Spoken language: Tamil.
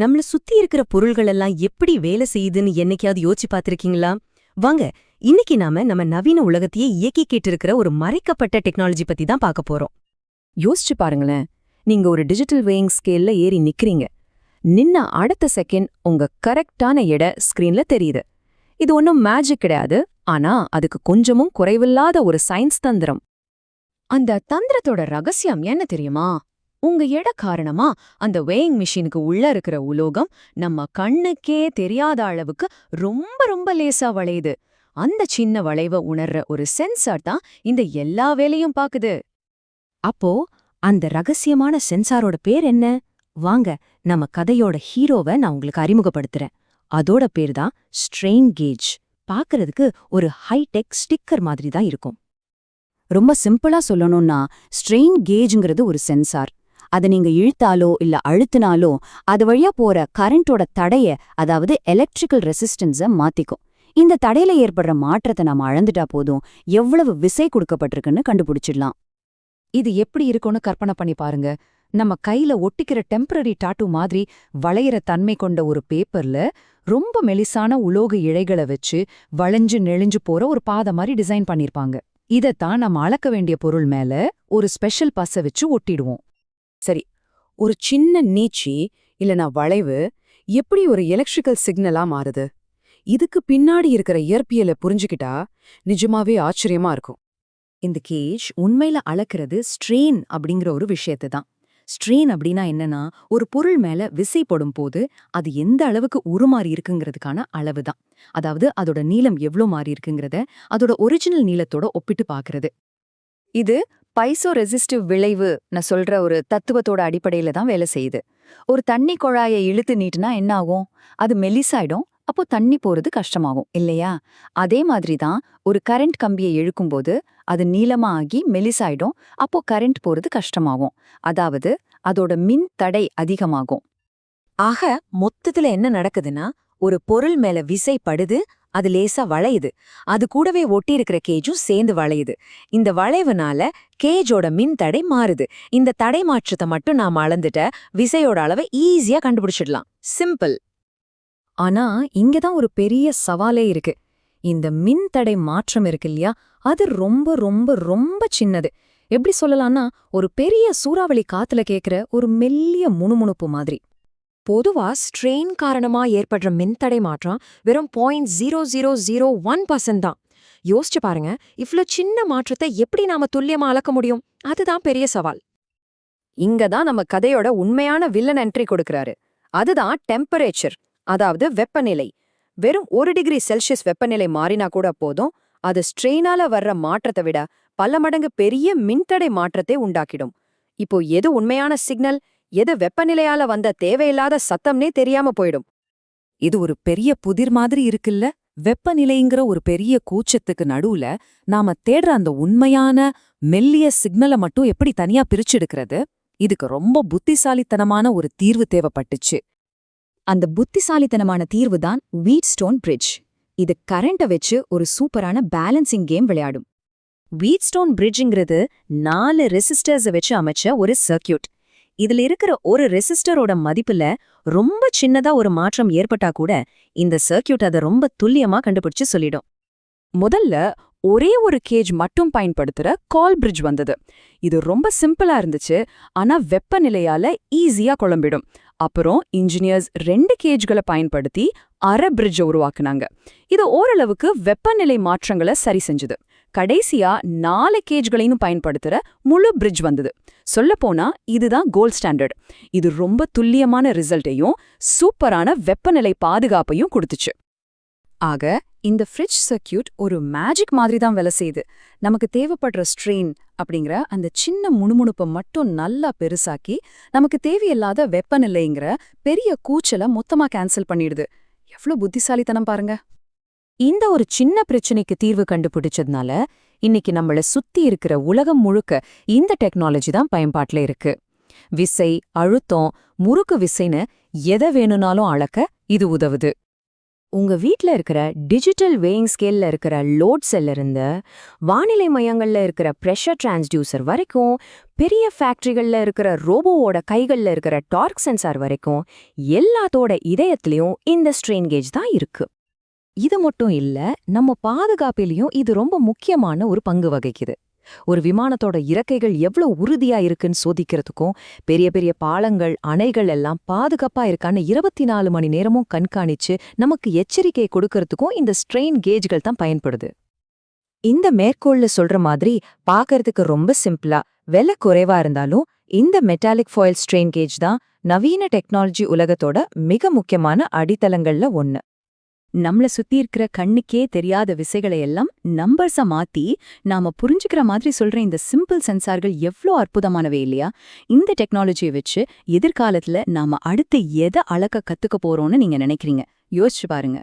நம்மள சுத்தி இருக்கிற பொருள்கள் எல்லாம் எப்படி வேலை செய்யுதுன்னு என்னைக்காவது யோசிச்சு பார்த்திருக்கீங்களா? வாங்க இன்னைக்கு நாம நம்ம நவீன உலகத்தையே இயக்கிக்கிட்டு இருக்கிற ஒரு மறைக்கப்பட்ட டெக்னாலஜி பத்தி தான் பார்க்க போறோம். யோசிச்சு பாருங்களேன் நீங்க ஒரு டிஜிட்டல் வேயிங் ஸ்கேல்ல ஏறி நிக்கிறீங்க. நின்ன அடுத்த செகண்ட் உங்க கரெக்டான எடை ஸ்கிரீன்ல தெரியுது. இது ஒன்றும் மேஜிக் கிடையாது ஆனா அதுக்கு கொஞ்சமும் குறைவில்லாத ஒரு சயின்ஸ் தந்திரம். அந்த தந்திரத்தோட ரகசியம் என்ன தெரியுமா? உங்க எடை காரணமா அந்த வேயிங் மிஷினுக்கு உள்ள இருக்கிற உலோகம் நம்ம கண்ணுக்கே தெரியாத அளவுக்கு ரொம்ப ரொம்ப லேசா வளையுது. அந்த சின்ன வளைவை உணர்ற ஒரு சென்சார் தான் இந்த எல்லா வேலையும் பாக்குது. அப்போ அந்த ரகசியமான சென்சாரோட பேர் என்ன? வாங்க நம்ம கதையோட ஹீரோவை நான் உங்களுக்கு அறிமுகப்படுத்துறேன். அதோட பேர் தான் ஸ்ட்ரெயின் கேஜ் பார்க்கறதுக்கு ஒரு ஹைடெக் ஸ்டிக்கர் மாதிரி தான் இருக்கும். ரொம்ப சிம்பிளா சொல்லணும்னா ஸ்ட்ரெயின் கேஜ்ங்கிறது ஒரு சென்சார் அதை நீங்க இழுத்தாலோ இல்ல அழுத்தினாலோ அது வழியா போற கரண்டோட தடைய அதாவது எலக்ட்ரிக்கல் ரெசிஸ்டன்ஸ மாத்திக்கும். இந்த தடையில ஏற்படுற மாற்றத்தை நாம அளந்துட்டா போதும். எவ்வளவு விசை கொடுக்கப்பட்டிருக்குன்னு கண்டுபிடிச்சிடலாம். இது எப்படி இருக்கும்னு கற்பனை பண்ணி பாருங்க. நம்ம கையில ஒட்டிக்கிற டெம்பரரி டாட்டூ மாதிரி வளையிற தன்மை கொண்ட ஒரு பேப்பர்ல ரொம்ப மெலிசான உலோக இழைகளை வச்சு வளைஞ்சு நெளிஞ்சு போற ஒரு பாதை மாதிரி டிசைன் பண்ணிருப்பாங்க இதத்தான் நம்ம அளக்க வேண்டிய பொருள் மேல ஒரு ஸ்பெஷல் பஸ்ஸை வச்சு ஒட்டிடுவோம். சரி ஒரு சின்ன நீச்சி இல்லனா வளைவு எப்படி ஒரு எலக்ட்ரிக்கல் சிக்னலா மாறுது? இதுக்கு பின்னாடி இருக்கிற இயற்பியலை புரிஞ்சுக்கிட்டா நிஜமாவே ஆச்சரியமா இருக்கும். இந்த கேஜ் உண்மையில அளக்கிறது ஸ்ட்ரெயின் அப்படிங்கிற ஒரு விஷயத்தை தான். ஸ்ட்ரெயின் அப்படின்னா என்னன்னா ஒரு பொருள் மேல விசை போடும் போது அது எந்த அளவுக்கு உருமாறி இருக்குங்கிறதுக்கான அளவு தான். அதாவது அதோட நீளம் எவ்ளோ மாறி இருக்குங்கிறத அதோட ஒரிஜினல் நீளத்தோட ஒப்பிட்டு பார்க்கறது. இது பைசோ ரெசிஸ்டிவ் விளைவு நான் சொல்ற ஒரு தத்துவத்தோட அடிப்படையில தான் வேலை செய்யுது. ஒரு தண்ணி குழாயை இழுத்து நீட்டுனா என்ன ஆகும்? அது மெலிசாயிடும் அப்போ தண்ணி போறது கஷ்டமாகும் இல்லையா? அதே மாதிரி தான் ஒரு கரண்ட் கம்பியை இழுக்கும்போது அது நீளமா ஆகி மெலிசாயிடும் அப்போ கரண்ட் போறது கஷ்டமாகும். அதாவது அதோட மின் தடை அதிகமாகும். ஆக மொத்தத்துல என்ன நடக்குதுன்னா ஒரு பொருள் மேல விசை படுது அது லேசா வளையுது. அது கூடவே ஒட்டி இருக்கிற கேஜும் சேர்ந்து வளையுது. இந்த வளைவுனால கேஜோட மின் தடை மாறுது. இந்த தடை மாற்றத்தை மட்டும் நாம அளந்துட்ட விசையோட அளவை ஈஸியா கண்டுபிடிச்சிடலாம். சிம்பிள். ஆனா இங்க தான் ஒரு பெரிய சவாலே இருக்கு. இந்த மின் தடை மாற்றம் இருக்கு இல்லையா? அது ரொம்ப ரொம்ப ரொம்ப சின்னது. எப்படி சொல்லலாம்னா ஒரு பெரிய சூறாவளி காத்துல கேக்குற ஒரு மெல்லிய முணுமுணுப்பு மாதிரி. பொதுவா ஸ்ட்ரெயின் காரணமா ஏற்படுற மின்தடை மாற்றம் வெறும் point zero zero zero one percent தான். யோசிச்சு பாருங்க இவ்ளோ சின்ன மாற்றத்தை எப்படி நாம துல்லியமா அளக்க முடியும்? அதுதான் பெரிய சவால். இங்க தான் நம்ம கதையோட உண்மையான வில்லன் என்ட்ரி கொடுக்கறாரு. அதுதான் டெம்பரேச்சர் அதாவது வெப்பநிலை. வெறும் ஒரு டிகிரி செல்சியஸ் வெப்பநிலை மாறினா கூட போதும் அது ஸ்ட்ரெயினால வர்ற மாற்றத்தை விட பல மடங்கு பெரிய மின்தடை மாற்றத்தை உண்டாக்கிடும். இப்போ எது உண்மையான சிக்னல் எது வெப்பநிலையால வந்த தேவையில்லாத சத்தம்னே தெரியாம போயிடும். இது ஒரு பெரிய புதிர் மாதிரி இருக்குல்ல? வெப்பநிலைங்கிற ஒரு பெரிய கூச்சத்துக்கு நடுவுல நாம தேடுற அந்த உண்மையான மெல்லிய சிக்னலை மட்டும் எப்படி தனியா பிரிச்செடுக்கிறது? இதுக்கு ரொம்ப புத்திசாலித்தனமான ஒரு தீர்வு தேவைப்பட்டுச்சு. அந்த புத்திசாலித்தனமான தீர்வு தான் வீட் ஸ்டோன் பிரிட்ஜ் இது கரண்ட்டை வச்சு ஒரு சூப்பரான பேலன்சிங் கேம் விளையாடும். வீட் ஸ்டோன் பிரிட்ஜுங்கிறது நாலு ரெசிஸ்டர்ஸை வச்சு அமைச்ச ஒரு சர்க்கியூட் இதுல இருக்கிற ஒரு ரெசிஸ்டரோட மதிப்புல ரொம்ப சின்னதா ஒரு மாற்றம் ஏற்பட்டா கூட இந்த சர்க்கியூட் அதை ரொம்ப துல்லியமா கண்டுபிடிச்சு சொல்லிடும். முதல்ல ஒரே ஒரு கேஜ் மட்டும் பயன்படுத்துற கால் பிரிட்ஜ் வந்தது. இது ரொம்ப சிம்பிளா இருந்துச்சு ஆனா வெப்பநிலையால ஈஸியா குழம்பிடும். அப்புறம் இன்ஜினியர்ஸ் ரெண்டு கேஜ்களை பயன்படுத்தி அரை பிரிட்ஜை உருவாக்குனாங்க. இது ஓரளவுக்கு வெப்பநிலை மாற்றங்களை சரி செஞ்சது. கடைசியா நாலு கேஜ்களையும் பயன்படுத்துற முழு பிரிட்ஜ் வந்தது. சொல்லப்போனா இதுதான் கோல்ட் ஸ்டாண்டர்ட் இது ரொம்ப துல்லியமான ரிசல்ட்டையும் சூப்பரான வெப்பநிலை பாதுகாப்பையும் கொடுத்துச்சு. ஆக இந்த ஃப்ரிட்ஜ் சர்க்கியூட் ஒரு மேஜிக் மாதிரி தான் வேலை செய்யுது. நமக்கு தேவைப்படுற ஸ்ட்ரெயின் அப்படிங்கிற அந்த சின்ன முணுமுணுப்பை மட்டும் நல்லா பெருசாக்கி நமக்கு தேவையில்லாத வெப்பநிலைங்கிற பெரிய கூச்சலை மொத்தமா கேன்சல் பண்ணிடுது. எவ்ளோ புத்திசாலித்தனம் பாருங்க. இந்த ஒரு சின்ன பிரச்சனைக்கு தீர்வு கண்டுபிடிச்சதுனால இன்னைக்கு நம்மள சுத்தி இருக்கிற உலகம் முழுக்க இந்த டெக்னாலஜி தான் பயன்பாட்டுல இருக்கு. விசை அழுத்தம் முறுக்கு விசைன்னு எதை வேணும்னாலும் அளக்க இது உதவுது. உங்க வீட்ல இருக்கிற டிஜிட்டல் வேயிங் ஸ்கேல்ல இருக்கிற லோட் செல்லிருந்து வானிலை மையங்கள்ல இருக்கிற பிரஷர் டிரான்ஸ்டியூசர் வரைக்கும் பெரிய ஃபேக்டரிகள்ல இருக்கிற ரோபோவோட கைகள்ல இருக்கிற டார்க் சென்சார் வரைக்கும் எல்லாத்தோட இதயத்திலையும் இந்த ஸ்ட்ரெயின் கேஜ் தான் இருக்கு. இது மட்டும் இல்ல நம்ம பாதுகாப்பிலையும் இது ரொம்ப முக்கியமான ஒரு பங்கு வகிக்குது. ஒரு விமானத்தோட இறக்கைகள் எவ்வளவு உறுதியா இருக்குன்னு சோதிக்கிறதுக்கும் பெரிய பெரிய பாலங்கள் அணைகள் எல்லாம் பாதுகாப்பா இருக்கான்னு இருபத்தி நாலு மணி நேரமும் கண்காணிச்சு நமக்கு எச்சரிக்கை கொடுக்கறதுக்கும் இந்த ஸ்ட்ரெயின் கேஜ்கள் தான் பயன்படுது. இந்த மேற்கோள்ல சொல்ற மாதிரி பாக்கறதுக்கு ரொம்ப சிம்பிளா விலை குறைவா இருந்தாலும் இந்த மெட்டாலிக் ஃபாயில் ஸ்ட்ரெயின் கேஜ் தான் நவீன டெக்னாலஜி உலகத்தோட மிக முக்கியமான அடித்தளங்கள்ல ஒன்னு நம்மள சுத்தி இருக்கிற கண்ணுக்கே தெரியாத விசைகளை எல்லாம் நம்பர்ஸா மாத்தி நாம புரிஞ்சுக்கிற மாதிரி சொல்ற இந்த சிம்பிள் சென்சார்கள் எவ்ளோ அற்புதமானவை இல்லையா? இந்த டெக்னாலஜியை வச்சு எதிர்காலத்துல நாம அடுத்து எதை அளக்க கத்துக்க போறோம்னு நீங்க நினைக்கிறீங்க? யோசிச்சு பாருங்க.